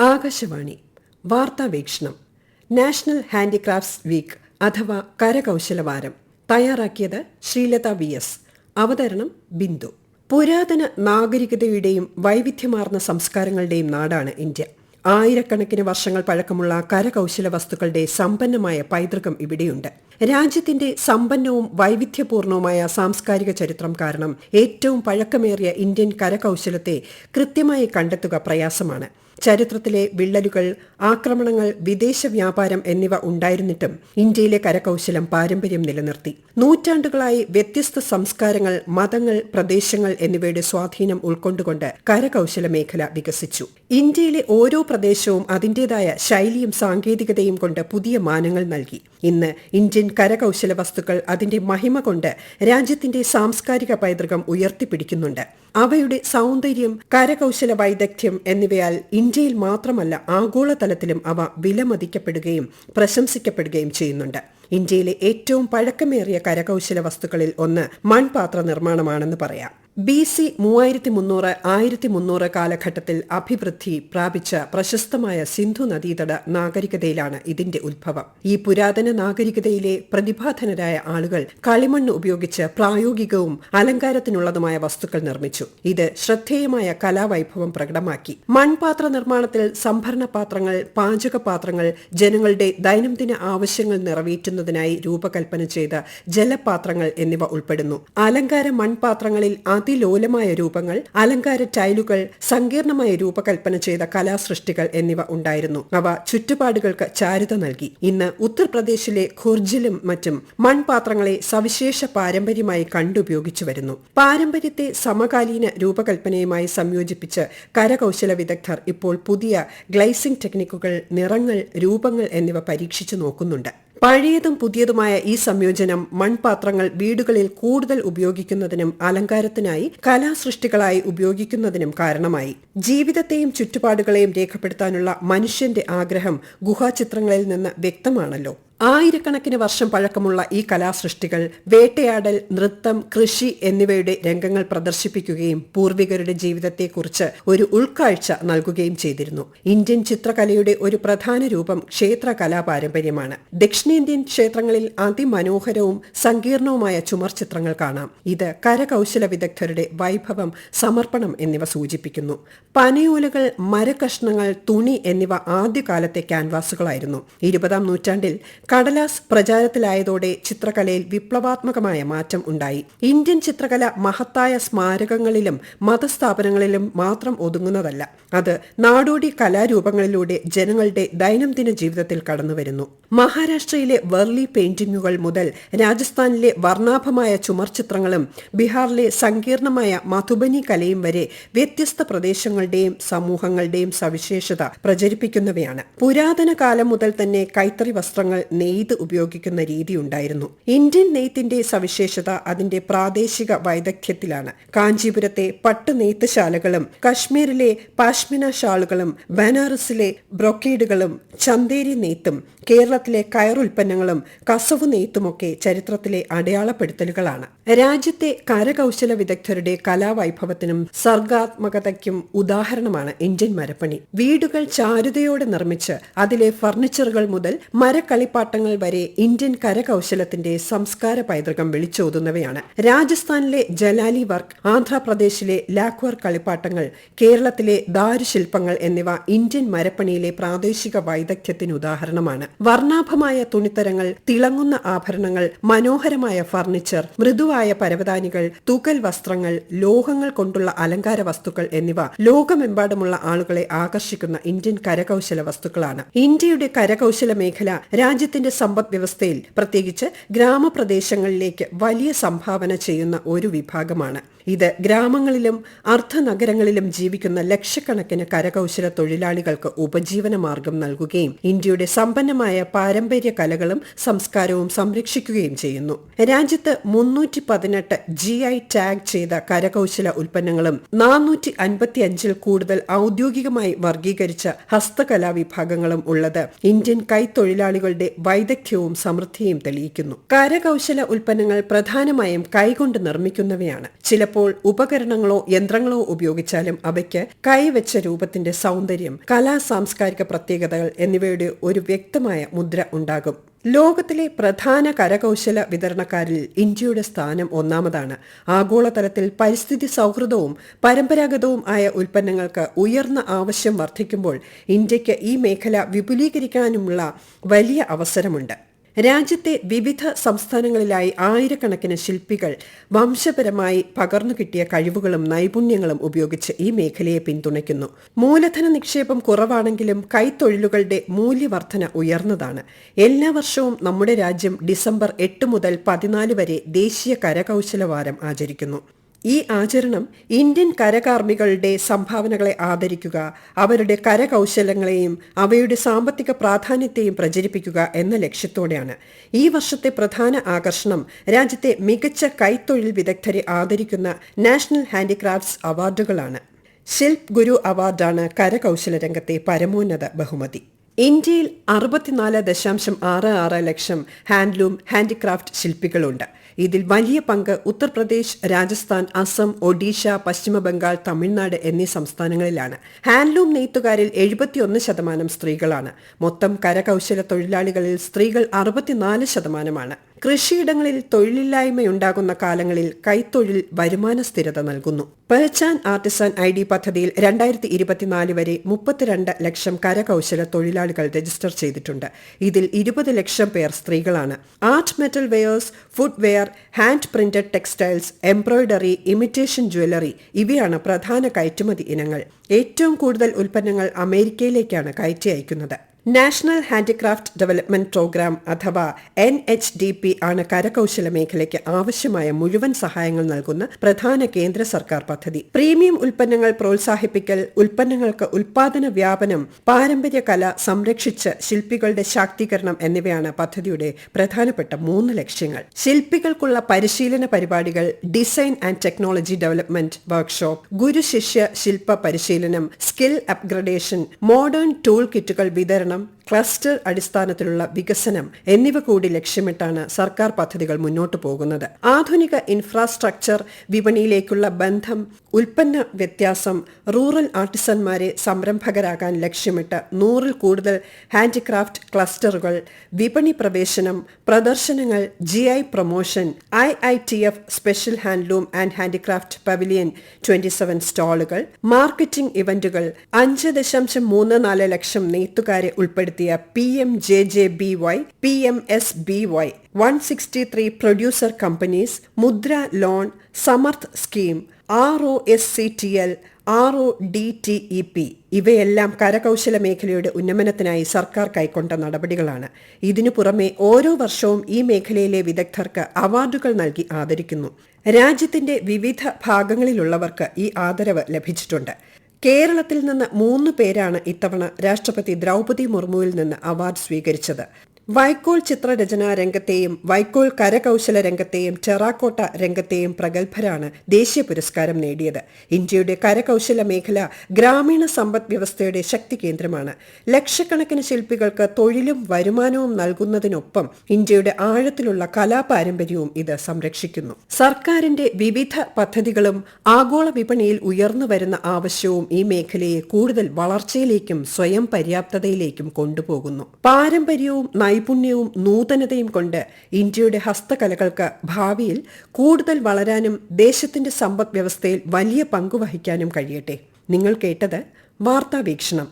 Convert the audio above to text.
ആകാശവാണി വാർത്താ വീക്ഷണം national handicrafts week അഥവാ കരകൗശല വാരം തയ്യാറാക്കിയത് ശ്രീലത വി എസ്. അവതരണം ബിന്ദു. പുരാതന നാഗരികതയുടെയും വൈവിധ്യമാർന്ന സംസ്കാരങ്ങളുടെയും നാടാണ് ഇന്ത്യ. ആയിരക്കണക്കിന് വർഷങ്ങൾ പഴക്കമുള്ള കരകൗശല വസ്തുക്കളുടെ സമ്പന്നമായ പൈതൃകം ഇവിടെയുണ്ട്. രാജ്യത്തിന്റെ സമ്പന്നവും വൈവിധ്യപൂർണവുമായ സാംസ്കാരിക ചരിത്രം കാരണം ഏറ്റവും പഴക്കമേറിയ ഇന്ത്യൻ കരകൗശലത്തെ കൃത്യമായി കണ്ടെത്തുക പ്രയാസമാണ്. ചരിത്രത്തിലെ വിള്ളലുകൾ ആക്രമണങ്ങൾ വിദേശ വ്യാപാരം എന്നിവ ഉണ്ടായിരുന്നിട്ടും ഇന്ത്യയിലെ കരകൌശലം പാരമ്പര്യം നിലനിർത്തി. നൂറ്റാണ്ടുകളായി വ്യത്യസ്ത സംസ്കാരങ്ങൾ മതങ്ങൾ പ്രദേശങ്ങൾ എന്നിവയുടെ സ്വാധീനം ഉൾക്കൊണ്ടുകൊണ്ട് കരകൌശല മേഖല വികസിച്ചു. ഇന്ത്യയിലെ ഓരോ പ്രദേശവും അതിന്റേതായ ശൈലിയും സാങ്കേതികതയും കൊണ്ട് പുതിയ മാനങ്ങൾ നൽകി. ഇന്ന് ഇന്ത്യൻ കരകൗശല വസ്തുക്കൾ അതിന്റെ മഹിമ കൊണ്ട് രാജ്യത്തിന്റെ സാംസ്കാരിക പൈതൃകം ഉയർത്തിപ്പിടിക്കുന്നുണ്ട്. അവയുടെ സൗന്ദര്യം കരകൗശല വൈദഗ്ധ്യം എന്നിവയാൽ ഇന്ത്യയിൽ മാത്രമല്ല ആഗോളതലത്തിലും അവ വിലമതിക്കപ്പെടുകയും പ്രശംസിക്കപ്പെടുകയും ചെയ്യുന്നുണ്ട്. ഇന്ത്യയിലെ ഏറ്റവും പഴക്കമേറിയ കരകൗശല വസ്തുക്കളിൽ ഒന്ന് മൺപാത്ര നിർമ്മാണമാണെന്ന് പറയാം. ബി സി മൂവായിരത്തി മുന്നൂറ് ആയിരത്തി മുന്നൂറ് കാലഘട്ടത്തിൽ അഭിവൃദ്ധി പ്രാപിച്ച പ്രശസ്തമായ സിന്ധു നദീതട നാഗരികതയിലാണ് ഇതിന്റെ ഉത്ഭവം. ഈ പുരാതന നാഗരികതയിലെ പ്രതിഭാധനരായ ആളുകൾ കളിമണ്ണ് ഉപയോഗിച്ച് പ്രായോഗികവും അലങ്കാരത്തിനുള്ളതുമായ വസ്തുക്കൾ നിർമ്മിച്ചു. ഇത് ശ്രദ്ധേയമായ കലാവൈഭവം പ്രകടമാക്കി. മൺപാത്ര നിർമ്മാണത്തിൽ സംഭരണ പാത്രങ്ങൾ പാചകപാത്രങ്ങൾ ജനങ്ങളുടെ ദൈനംദിന ആവശ്യങ്ങൾ നിറവേറ്റുന്നതിനായി രൂപകൽപ്പന ചെയ്ത ജലപാത്രങ്ങൾ എന്നിവ ഉൾപ്പെടുന്നു. അലങ്കാര മൺപാത്രങ്ങളിൽ അതിലോലമായ രൂപങ്ങൾ അലങ്കാര ടൈലുകൾ സങ്കീർണമായ രൂപകൽപ്പന ചെയ്ത കലാസൃഷ്ടികൾ എന്നിവ ഉണ്ടായിരുന്നു. അവ ചുറ്റുപാടുകൾക്ക് ചാരുത നൽകി. ഇന്ന് ഉത്തർപ്രദേശിലെ ഖുർജിലും മറ്റും മൺപാത്രങ്ങളെ സവിശേഷ പാരമ്പര്യമായി കണ്ടുപയോഗിച്ചു വരുന്നു. പാരമ്പര്യത്തെ സമകാലീന രൂപകൽപ്പനയുമായി സംയോജിപ്പിച്ച് കരകൌശല വിദഗ്ധർ ഇപ്പോൾ പുതിയ ഗ്ലൈസിംഗ് ടെക്നിക്കുകൾ നിറങ്ങൾ രൂപങ്ങൾ എന്നിവ പരീക്ഷിച്ചു നോക്കുന്നുണ്ട്. പഴയതും പുതിയതുമായ ഈ സംയോജനം മൺപാത്രങ്ങൾ വീടുകളിൽ കൂടുതൽ ഉപയോഗിക്കുന്നതിനും അലങ്കാരത്തിനായി കലാസൃഷ്ടികളായി ഉപയോഗിക്കുന്നതിനും കാരണമായി. ജീവിതത്തെയും ചുറ്റുപാടുകളെയും രേഖപ്പെടുത്താനുള്ള മനുഷ്യന്റെ ആഗ്രഹം ഗുഹാചിത്രങ്ങളിൽ നിന്ന് വ്യക്തമാണല്ലോ. ആയിരക്കണക്കിന് വർഷം പഴക്കമുള്ള ഈ കലാസൃഷ്ടികൾ വേട്ടയാടൽ നൃത്തം കൃഷി എന്നിവയുടെ രംഗങ്ങൾ പ്രദർശിപ്പിക്കുകയും പൂർവികരുടെ ജീവിതത്തെക്കുറിച്ച് ഒരു ഉൾക്കാഴ്ച നൽകുകയും ചെയ്തിരുന്നു. ഇന്ത്യൻ ചിത്രകലയുടെ ഒരു പ്രധാന രൂപം ക്ഷേത്ര കലാപാരമ്പര്യമാണ് ദക്ഷിണേന്ത്യൻ ക്ഷേത്രങ്ങളിൽ അതിമനോഹരവും സങ്കീർണവുമായ ചുമർ ചിത്രങ്ങൾ കാണാം. ഇത് കരകൗശല വിദഗ്ധരുടെ വൈഭവം സമർപ്പണം എന്നിവ സൂചിപ്പിക്കുന്നു. പനയോലകൾ മരകഷ്ണങ്ങൾ തുണി എന്നിവ ആദ്യകാലത്തെ ക്യാൻവാസുകളായിരുന്നു. ഇരുപതാം നൂറ്റാണ്ടിൽ കടലാസ് പ്രചാരത്തിലായതോടെ ചിത്രകലയിൽ വിപ്ലവാത്മകമായ മാറ്റം ഉണ്ടായി. ഇന്ത്യൻ ചിത്രകല മഹത്തായ സ്മാരകങ്ങളിലും മതസ്ഥാപനങ്ങളിലും മാത്രം ഒതുങ്ങുന്നതല്ല. അത് നാടോടി കലാരൂപങ്ങളിലൂടെ ജനങ്ങളുടെ ദൈനംദിന ജീവിതത്തിൽ കടന്നുവരുന്നു. മഹാരാഷ്ട്രയിലെ വെർലി പെയിന്റിംഗുകൾ മുതൽ രാജസ്ഥാനിലെ വർണാഭമായ ചുമർ ചിത്രങ്ങളും ബീഹാറിലെ സങ്കീർണമായ മധുബനി കലയും വരെ വ്യത്യസ്ത പ്രദേശങ്ങളുടെയും സമൂഹങ്ങളുടെയും സവിശേഷത പ്രചരിപ്പിക്കുന്നവയാണ്. പുരാതന കാലം മുതൽ തന്നെ കൈത്തറി വസ്ത്രങ്ങൾ നെയ്ത് ഉപയോഗിക്കുന്ന രീതി ഉണ്ടായിരുന്നു. ഇന്ത്യൻ നെയ്ത്തിന്റെ സവിശേഷത അതിന്റെ പ്രാദേശിക വൈദഗ്ധ്യത്തിലാണ്. കാഞ്ചീപുരത്തെ പട്ട് നെയ്ത്തുശാലകളും കശ്മീരിലെ പാഷ്മിന ഷാളുകളും ബനാറസിലെ ബ്രൊക്കേഡുകളും ചന്തേരി നെയ്ത്തും കേരളത്തിലെ കയറുൽപ്പന്നങ്ങളും കസവു നെയ്ത്തുമൊക്കെ ചരിത്രത്തിലെ അടയാളപ്പെടുത്തലുകളാണ്. രാജ്യത്തെ കരകൗശല വിദഗ്ധരുടെ കലാവൈഭവത്തിനും സർഗാത്മകതയ്ക്കും ഉദാഹരണമാണ് ഇന്ത്യൻ മരപ്പണി. വീടുകൾ ചാരുതയോടെ നിർമ്മിച്ച് അതിലെ ഫർണിച്ചറുകൾ മുതൽ മരക്കളിപ്പാട്ടങ്ങൾ വരെ ഇന്ത്യൻ കരകൗശലത്തിന്റെ സംസ്കാര പൈതൃകം വിളിച്ചോതുന്നവയാണ്. രാജസ്ഥാനിലെ ജലാലി വർക്ക് ആന്ധ്രാപ്രദേശിലെ ലാക്വർ കളിപ്പാട്ടങ്ങൾ കേരളത്തിലെ ദാരുശില്പങ്ങൾ എന്നിവ ഇന്ത്യൻ മരപ്പണിയിലെ പ്രാദേശിക വൈദഗ്ധ്യത്തിന് ഉദാഹരണമാണ്. വർണാഭമായ തുണിത്തരങ്ങൾ തിളങ്ങുന്ന ആഭരണങ്ങൾ മനോഹരമായ ഫർണിച്ചർ മൃദുവായ പരവതാനികൾ തൂക്കൽ വസ്ത്രങ്ങൾ ലോഹങ്ങൾ കൊണ്ടുള്ള അലങ്കാര വസ്തുക്കൾ എന്നിവ ലോകമെമ്പാടുമുള്ള ആളുകളെ ആകർഷിക്കുന്ന ഇന്ത്യൻ കരകൗശല വസ്തുക്കളാണ്. ഇന്ത്യയുടെ കരകൗശല മേഖല രാജ്യത്തിന്റെ സമ്പദ് വ്യവസ്ഥയിൽ പ്രത്യേകിച്ച് ഗ്രാമപ്രദേശങ്ങളിലേക്ക് വലിയ സംഭാവന ചെയ്യുന്ന ഒരു വിഭാഗമാണ്. ഇത് ഗ്രാമങ്ങളിലും അർദ്ധനഗരങ്ങളിലും ജീവിക്കുന്ന ലക്ഷക്കണക്കിന് കരകൗശല തൊഴിലാളികൾക്ക് ഉപജീവന മാർഗം നൽകുകയും ഇന്ത്യയുടെ സമ്പന്നമായ പാരമ്പര്യ കലകളും സംസ്കാരവും സംരക്ഷിക്കുകയും ചെയ്യുന്നു. രാജ്യത്ത് മുന്നൂറ്റി പതിനെട്ട് ജി ഐ ടാഗ് ചെയ്ത കരകൗശല ഉൽപ്പന്നങ്ങളും നാനൂറ്റി അൻപത്തി അഞ്ചിൽ കൂടുതൽ ഔദ്യോഗികമായി വർഗീകരിച്ച ഹസ്തകലാ വിഭാഗങ്ങളും ഉള്ളത് ഇന്ത്യൻ കൈത്തൊഴിലാളികളുടെ വൈദഗ്ധ്യവും സമൃദ്ധിയും തെളിയിക്കുന്നു. കരകൗശല ഉൽപ്പന്നങ്ങൾ പ്രധാനമായും കൈകൊണ്ട് നിർമ്മിക്കുന്നവയാണ്. ചിലപ്പോൾ ചിലപ്പോൾ ഉപകരണങ്ങളോ യന്ത്രങ്ങളോ ഉപയോഗിച്ചാലും അവയ്ക്ക് കൈവച്ച രൂപത്തിന്റെ സൗന്ദര്യം കലാ സാംസ്കാരിക പ്രത്യേകതകൾ എന്നിവയുടെ ഒരു വ്യക്തമായ മുദ്ര ഉണ്ടാകും. ലോകത്തിലെ പ്രധാന കരകൗശല വിതരണക്കാരിൽ ഇന്ത്യയുടെ സ്ഥാനം ഒന്നാമതാണ്. ആഗോളതലത്തിൽ പരിസ്ഥിതി സൗഹൃദവും പരമ്പരാഗതവും ആയ ഉൽപ്പന്നങ്ങൾക്ക് ഉയർന്ന ആവശ്യം വർദ്ധിക്കുമ്പോൾ ഇന്ത്യയ്ക്ക് ഈ മേഖല വിപുലീകരിക്കാനുമുള്ള വലിയ അവസരമുണ്ട്. രാജ്യത്തെ വിവിധ സംസ്ഥാനങ്ങളിലായി ആയിരക്കണക്കിന് ശില്പികൾ വംശപരമായി പകർന്നു കിട്ടിയ കഴിവുകളും നൈപുണ്യങ്ങളും ഉപയോഗിച്ച് ഈ മേഖലയെ പിന്തുണയ്ക്കുന്നു. മൂലധന നിക്ഷേപം കുറവാണെങ്കിലും കൈത്തൊഴിലുകളുടെ മൂല്യവർധന ഉയർന്നതാണ്. എല്ലാ വർഷവും നമ്മുടെ രാജ്യം ഡിസംബർ എട്ട് മുതൽ പതിനാല് വരെ ദേശീയ കരകൗശല വാരം ആചരിക്കുന്നു. ഈ ആചരണം ഇന്ത്യൻ കരകാർമ്മികളുടെ സംഭാവനകളെ ആദരിക്കുക അവരുടെ കരകൗശലങ്ങളെയും അവയുടെ സാമ്പത്തിക പ്രാധാന്യത്തെയും പ്രചരിപ്പിക്കുക എന്ന ലക്ഷ്യത്തോടെയാണ്. ഈ വർഷത്തെ പ്രധാന ആകർഷണം രാജ്യത്തെ മികച്ച കൈത്തൊഴിൽ വിദഗ്ധരെ ആദരിക്കുന്ന നാഷണൽ ഹാൻഡിക്രാഫ്റ്റ്സ് അവാർഡുകളാണ്. ശിൽപ് ഗുരു അവാർഡാണ് കരകൗശല രംഗത്തെ പരമോന്നത ബഹുമതി. ഇന്ത്യയിൽ അറുപത്തിനാല് ദശാംശം ആറ് ആറ് ലക്ഷം ഹാൻഡ്ലൂം ഹാൻഡിക്രാഫ്റ്റ് ശില്പികളുണ്ട്. ഇതിൽ വലിയ പങ്ക് ഉത്തർപ്രദേശ് രാജസ്ഥാൻ അസം ഒഡീഷ പശ്ചിമബംഗാൾ തമിഴ്നാട് എന്നീ സംസ്ഥാനങ്ങളിലാണ്. ഹാൻഡ്ലൂം നെയ്ത്തുകാരിൽ എഴുപത്തിയൊന്ന് ശതമാനം സ്ത്രീകളാണ്. മൊത്തം കരകൗശല തൊഴിലാളികളിൽ സ്ത്രീകൾ അറുപത്തിനാല് ശതമാനമാണ്. കൃഷിയിടങ്ങളിൽ തൊഴിലില്ലായ്മയുണ്ടാകുന്ന കാലങ്ങളിൽ കൈത്തൊഴിൽ വരുമാന സ്ഥിരത നൽകുന്നു. പെഹ്ചാൻ ആർട്ടിസൺ ഐ ഡി പദ്ധതിയിൽ രണ്ടായിരത്തി ഇരുപത്തിനാല് വരെ മുപ്പത്തിരണ്ട് ലക്ഷം കരകൌശല തൊഴിലാളികൾ രജിസ്റ്റർ ചെയ്തിട്ടുണ്ട്. ഇതിൽ ഇരുപത് ലക്ഷം പേർ സ്ത്രീകളാണ്. Art metal wares food ware hand printed textiles embroidery imitation jewellery ഇവയാണ് പ്രധാന കയറ്റുമതി ഇനങ്ങൾ. ഏറ്റവും കൂടുതൽ ഉൽപ്പന്നങ്ങൾ അമേരിക്കയിലേക്കാണ് കയറ്റി അയക്കുന്നത്. നാഷണൽ ഹാൻഡിക്രാഫ്റ്റ് ഡെവലപ്മെന്റ് പ്രോഗ്രാം അഥവാ എൻ എച്ച് ഡി പി ആണ് കരകൌശല മേഖലയ്ക്ക് ആവശ്യമായ മുഴുവൻ സഹായങ്ങൾ നൽകുന്ന പ്രധാന കേന്ദ്ര സർക്കാർ പദ്ധതി. പ്രീമിയം ഉൽപ്പന്നങ്ങൾ പ്രോത്സാഹിപ്പിക്കൽ ഉൽപ്പന്നങ്ങൾക്ക് ഉൽപാദന വ്യാപനം പാരമ്പര്യ കല സംരക്ഷിച്ച് ശില്പികളുടെ ശാക്തീകരണം എന്നിവയാണ് പദ്ധതിയുടെ പ്രധാനപ്പെട്ട മൂന്ന് ലക്ഷ്യങ്ങൾ. ശില്പികൾക്കുള്ള പരിശീലന പരിപാടികൾ design and technology development workshop ഗുരുശിഷ്യ ശില്പ പരിശീലനം സ്കിൽ അപ്ഗ്രഡേഷൻ മോഡേൺ ടൂൾ കിറ്റുകൾ വിതരണം Instagram. ക്ലസ്റ്റർ അടിസ്ഥാനത്തിലുള്ള വികസനം എന്നിവ കൂടി ലക്ഷ്യമിട്ടാണ് സർക്കാർ പദ്ധതികൾ മുന്നോട്ടു പോകുന്നത്. ആധുനിക ഇൻഫ്രാസ്ട്രക്ചർ വിപണിയിലേക്കുള്ള ബന്ധം ഉൽപ്പന്ന വ്യത്യാസം റൂറൽ ആർട്ടിസന്മാരെ സംരംഭകരാകാൻ ലക്ഷ്യമിട്ട് നൂറിൽ കൂടുതൽ ഹാൻഡിക്രാഫ്റ്റ് ക്ലസ്റ്ററുകൾ വിപണി പ്രവേശനം പ്രദർശനങ്ങൾ G I promotion I I T F special handloom and handicraft pavilion twenty seven സ്റ്റാളുകൾ marketing ഇവന്റുകൾ അഞ്ച് ദശാംശം മൂന്ന് നാല് ലക്ഷം നെയ്ത്തുകാരെ ഉൾപ്പെടുത്തിയ P M J J B Y P M S B Y one sixty three producer companies Mudra loan Samarth scheme R O S C T L R O D T E P ഇവയെല്ലാം കരകൗശല മേഖലയുടെ ഉന്നമനത്തിനായി സർക്കാർ കൈക്കൊണ്ട നടപടികളാണ്. ഇതിനു പുറമെ ഓരോ വർഷവും ഈ മേഖലയിലെ വിദഗ്ധർക്ക് അവാർഡുകൾ നൽകി ആദരിക്കുന്നു. രാജ്യത്തിന്റെ വിവിധ ഭാഗങ്ങളിലുള്ളവർക്ക് ഈ ആദരവ് ലഭിച്ചിട്ടുണ്ട്. കേരളത്തിൽ നിന്ന് മൂന്ന് പേരാണ് ഇത്തവണ രാഷ്ട്രപതി ദ്രൗപതി മുർമുവിൽ നിന്ന് അവാർഡ് സ്വീകരിച്ചത്. വൈക്കോൽ ചിത്രരചനാ രംഗത്തെയും വൈക്കോൽ കരകൗശല രംഗത്തെയും ടെറാക്കോട്ട രംഗത്തെയും പ്രഗത്ഭരാണ് ദേശീയ പുരസ്കാരം നേടിയത്. ഇന്ത്യയുടെ കരകൗശല മേഖല ഗ്രാമീണ സമ്പദ് വ്യവസ്ഥയുടെ ശക്തി കേന്ദ്രമാണ്. ലക്ഷക്കണക്കിന് ശില്പികൾക്ക് തൊഴിലും വരുമാനവും നൽകുന്നതിനൊപ്പം ഇന്ത്യയുടെ ആഴത്തിലുള്ള കലാപാരമ്പര്യവും ഇത് സംരക്ഷിക്കുന്നു. സർക്കാരിന്റെ വിവിധ പദ്ധതികളും ആഗോള വിപണിയിൽ ഉയർന്നു വരുന്ന ആവശ്യവും ഈ മേഖലയെ കൂടുതൽ വളർച്ചയിലേക്കും സ്വയം പര്യാപ്തതയിലേക്കും കൊണ്ടുപോകുന്നു. പാരമ്പര്യവും നൈപുണ്യവും നൂതനതയും കൊണ്ട് ഇന്ത്യയുടെ ഹസ്തകലകൾക്ക് ഭാവിയിൽ കൂടുതൽ വളരാനും ദേശത്തിന്റെ സമ്പദ് വ്യവസ്ഥയിൽ വലിയ പങ്കുവഹിക്കാനും കഴിയട്ടെ. നിങ്ങൾ കേട്ടത് വാർത്താവീക്ഷണം